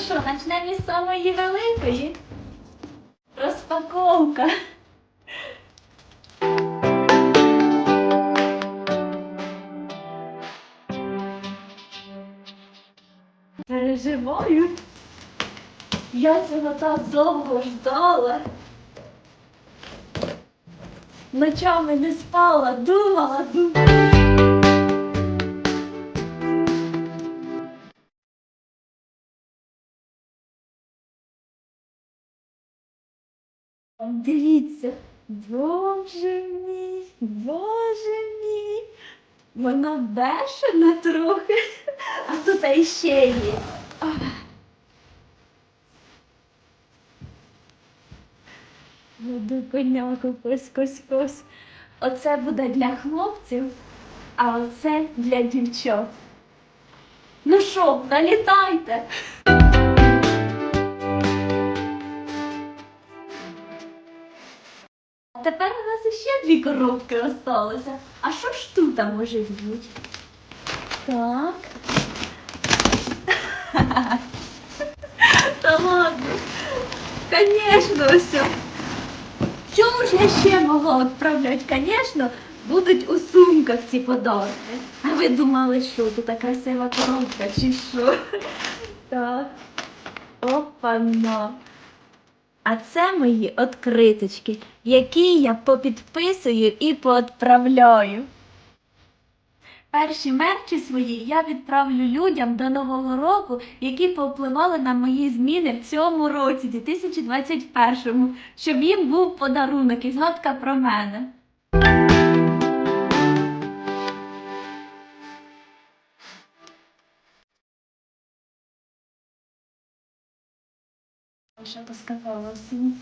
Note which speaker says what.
Speaker 1: Ну що, почнемо із самої великої. Розпаковка. Переживаю. Я цього так довго ждала. Ночами не спала, думала, думала. Дивіться, боже мій, боже мій. Вона бешена трохи, а тут іще є. Буду коняку кось кось кось. Оце буде для хлопців, а оце для дівчат. Ну що, налітайте. А тепер у нас ще дві коробки осталося. А що ж тут там може бути? Так. Та ладно. Конечно, все. Чому ж я ще могла відправляти? Звісно, будуть у сумках ці подарки. А ви думали, що тут така красива коробка чи що? Так. Опа-на. А це мої откриточки, які я попідписую і поотправляю. Перші мерчі свої я відправлю людям до Нового року, які повпливали на мої зміни в цьому році, 2021, щоб їм був подарунок і згадка про мене. Poxa, você tá falando assim.